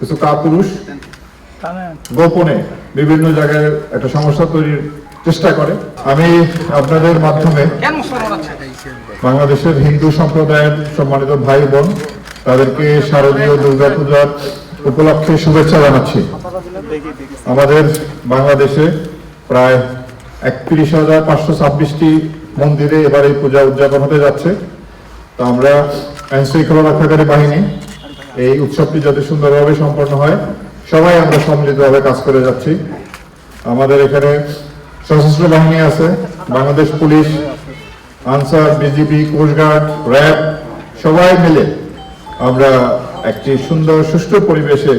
কিছু কাপুরুষ গোপনে বিভিন্ন জায়গায় একটা সমস্যা তৈরির চেষ্টা করে। আমি আপনাদের মাধ্যমে বাংলাদেশের হিন্দু সম্প্রদায়ের সম্মানিত ভাই বোন, তাদেরকে শারদীয় দুর্গাপূজার উপলক্ষে শুভেচ্ছা জানাচ্ছি। আমাদের বাংলাদেশে প্রায় একত্রিশ হাজার পাঁচশো ছাব্বিশটি মন্দিরে এবার এই পূজা উদযাপন হতে যাচ্ছে। তো আমরা আইন শৃঙ্খলা রক্ষাকারী বাহিনী এই উৎসবটি যাতে সুন্দরভাবে সম্পন্ন হয়, সবাই আমরা সম্মিলিতভাবে কাজ করে যাচ্ছি। আমাদের এখানে সশস্ত্র বাহিনী আছে, Bangladesh police, Ansar BGB coast guard RAB, সবাই মিলে আমরা একটি সুন্দর, সুষ্ঠু পরিবেশে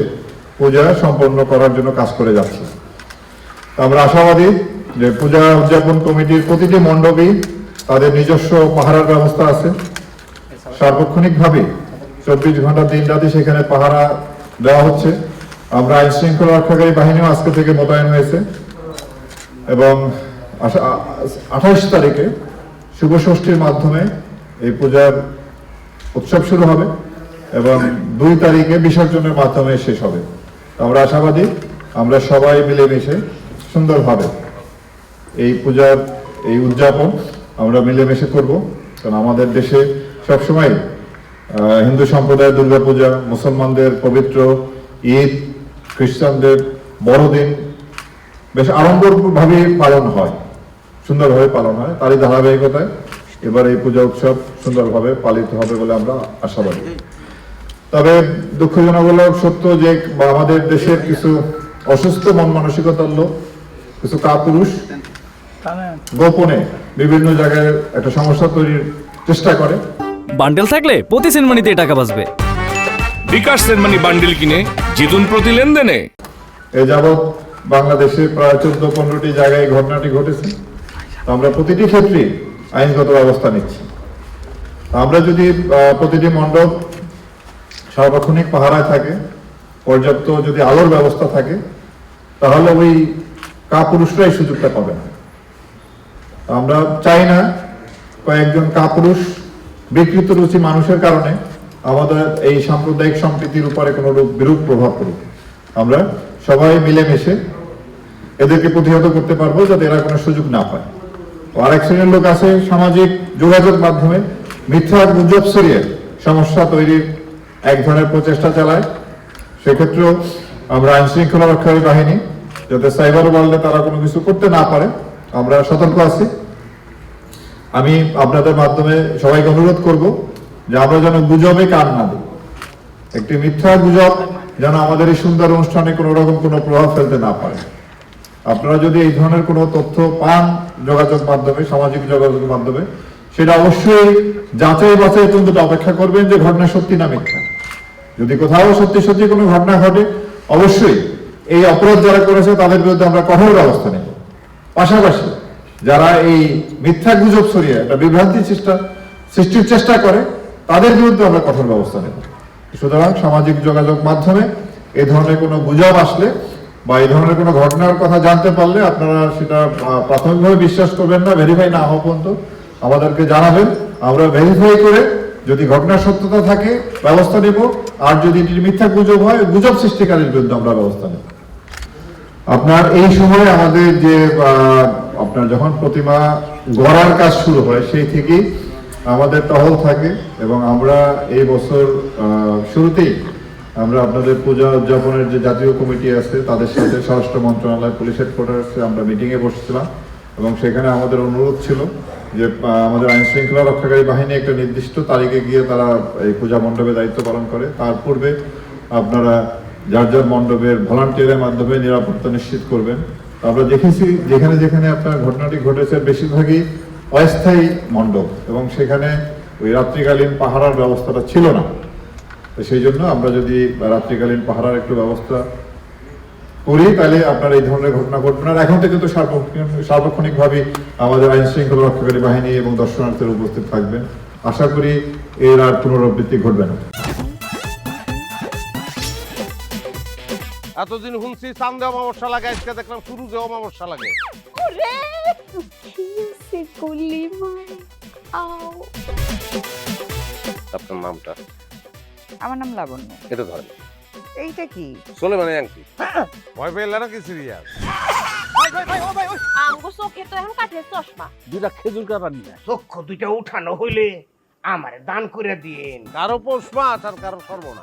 পূজা সম্পন্ন করার জন্য কাজ করে যাচ্ছি। আমরা আশাবাদী যে পূজা উদযাপন কমিটির প্রতিটি মণ্ডপেই তাদের নিজস্ব পাহারার ব্যবস্থা আছে। সার্বক্ষণিকভাবে চব্বিশ ঘণ্টা দিন রাতে সেখানে পাহারা দেওয়া হচ্ছে। আমরা আইন শৃঙ্খলা রক্ষাকারী বাহিনীও আজকে থেকে মোতায়েন হয়েছে। এবং আঠাশ তারিখে শুভ ষষ্ঠীর মাধ্যমে এই পূজার উৎসব শুরু হবে এবং দুই তারিখে বিসর্জনের মাধ্যমে শেষ হবে। আমরা আশাবাদী, আমরা সবাই মিলেমিশে সুন্দরভাবে এই পূজার এই উদযাপন আমরা মিলেমিশে করব। কারণ আমাদের দেশে সবসময় হিন্দু সম্প্রদায়ের দুর্গাপূজা মুসলমানদের পবিত্র ঈদ খ্রিস্টানদের বড়দিন বেশ আড়ম্বরভাবে পালন হয় সুন্দরভাবে পালন হয় তারই ধারাবাহিকতায় এবার এই পূজা উৎসব সুন্দরভাবে পালিত হবে বলে আমরা আশাবাদী। তবে দুঃখজনক হলো সত্য যে বা আমাদের দেশের কিছু অসুস্থ মন মানসিকতার লোক কিছু কাপুরুষ গোপনে বিভিন্ন জায়গায় একটা সমস্যা তৈরির চেষ্টা করে। বান্ডেল থাকলে প্রতি সেনমানিতে টাকা বাঁচবে। বিকাশ সেনমানি বান্ডেল কিনে জিতুন প্রতি লেনদেনে। এ যাবৎ বাংলাদেশে প্রায় চোদ্দ পনেরোটি জায়গায় ঘটনাটি ঘটেছে। আমরা প্রতিটি ক্ষেত্রে আইনগত ব্যবস্থা নিচ্ছি। আমরা যদি আহ, প্রতিটি মণ্ডপ সার্বক্ষণিক পাহারায় থাকে পর্যাপ্ত যদি আলোর ব্যবস্থা থাকে তাহলে ওই কাপুরুষরাই সুযোগটা পাবে না আমরা চাই না কয়েকজন কাপুরুষ বিকৃত রুচি মানুষের কারণে আমাদের এই সাম্প্রদায়িক সম্প্রীতির উপরে কোনো রূপ বিরূপ প্রভাব পড়ুক। আমরা সবাই মিলেমিশে এদেরকে প্রতিহত করতে পারব যাতে এরা কোনো সুযোগ না পায়। আরেক শ্রেণির লোক আছে সামাজিক যোগাযোগ মাধ্যমে মিথ্যা গুজব ছড়িয়ে সমস্যা তৈরির এক ধরনের প্রচেষ্টা চালায়। সেক্ষেত্রেও আমরা আইন শৃঙ্খলা রক্ষাকারী বাহিনী, যাতে সাইবার ওয়ার্ল্ডে তারা কোনো কিছু করতে না পারে, আমরা সতর্ক আছি। আমি আপনাদের মাধ্যমে সবাইকে অনুরোধ করব যে আমরা যেন গুজবে কান না দিই। একটি মিথ্যা গুজব যেন আমাদের এই সুন্দর অনুষ্ঠানে কোনো রকম কোনো প্রভাব ফেলতে না পারে। আপনারা যদি এই ধরনের কোনো তথ্য পান যোগাযোগ মাধ্যমে, সামাজিক যোগাযোগ মাধ্যমে, সেটা অবশ্যই যাচাই বাছাই পর্যন্ত অপেক্ষা করবেন যে ঘটনা সত্যি না মিথ্যা। যদি কোথাও সত্যি সত্যি কোনো ঘটনা ঘটে, অবশ্যই এই অপরাধ যারা করেছে তাদের বিরুদ্ধে আমরা কঠোর ব্যবস্থা নেব। পাশাপাশি যারা এই মিথ্যা গুজব ছড়িয়ে একটা বিভ্রান্তি চেষ্টা, সৃষ্টির চেষ্টা করে, তাদের বিরুদ্ধে আমরা কঠোর ব্যবস্থা নেব। সুতরাং সামাজিক যোগাযোগ মাধ্যমে এ ধরনের কোনো গুজব আসলে বা এই ধরনের কোনো ঘটনার কথা জানতে পারলে আপনারা সেটা প্রাথমিকভাবে বিশ্বাস করবেন না ভেরিফাই না হওয়া পর্যন্ত আমাদেরকে জানাবেন। আমরা ভেরিফাই করে যদি ঘটনার সত্যতা থাকে, ব্যবস্থা নেব। আর যদি মিথ্যা গুজব হয়, গুজব সৃষ্টিকারীর বিরুদ্ধে আমরা ব্যবস্থা নেব। আপনার এই সময় আমাদের যে আপনার যখন প্রতিমা গড়ার কাজ শুরু হয়, সেই থেকেই আমাদের টহল থাকে এবং আমরা এই বছর শুরুতেই আমরা আপনাদের পূজা উদযাপনের যে জাতীয় কমিটি আছে, তাদের সাথে স্বরাষ্ট্র মন্ত্রণালয়, পুলিশ হেডকোয়ার্টার্সে আমরা মিটিংয়ে বসেছিলাম এবং সেখানে আমাদের অনুরোধ ছিল যে আমাদের আইন শৃঙ্খলা রক্ষাকারী বাহিনী একটা নির্দিষ্ট তারিখে গিয়ে তারা এই পূজা মণ্ডপে দায়িত্ব পালন করে। তার পূর্বে আপনারা যার যার মণ্ডপের ভলান্টিয়ারের মাধ্যমে নিরাপত্তা নিশ্চিত করবেন। আমরা দেখেছি যেখানে যেখানে আপনার ঘটনাটি ঘটেছে, বেশিরভাগই অস্থায়ী মণ্ডপ এবং সেখানে ওই রাত্রিকালীন পাহারার ব্যবস্থাটা ছিল না। সেই জন্য আমরা যদি রাত্রিকালীন পাহারার একটু ব্যবস্থা করি, তাহলে আপনার এই ধরনের ঘটনা ঘটবে না। এখন থেকে তো সার্বক্ষণিক- সার্বক্ষণিকভাবে আমাদের আইন শৃঙ্খলা রক্ষাকারী বাহিনী এবং দর্শনার্থীরা উপস্থিত থাকবেন। আশা করি এর আর পুনরাবৃত্তি ঘটবে না। এতদিন শুনছি চান্দে অমাবস্যা লাগে আজকে দেখলাম সুরুজে অমাবস্যা লাগে। ওরে কিসে গুলি মার আও। আপনার নামটা? আমার নাম লাবণ্য। এটা ধরেন। এইটা কি? চলে মানে আংটি। ভয় পেলে নাকি সিরিয়াস? আমগো চোখে তো এখন কাঠের চশমা। দুটা খেজুর কাটা নিয়ে চক্ষু দুইটা উঠানো হইলে আমার দান করে দিন কারও পোষ মাছ আর কারও সর্বনা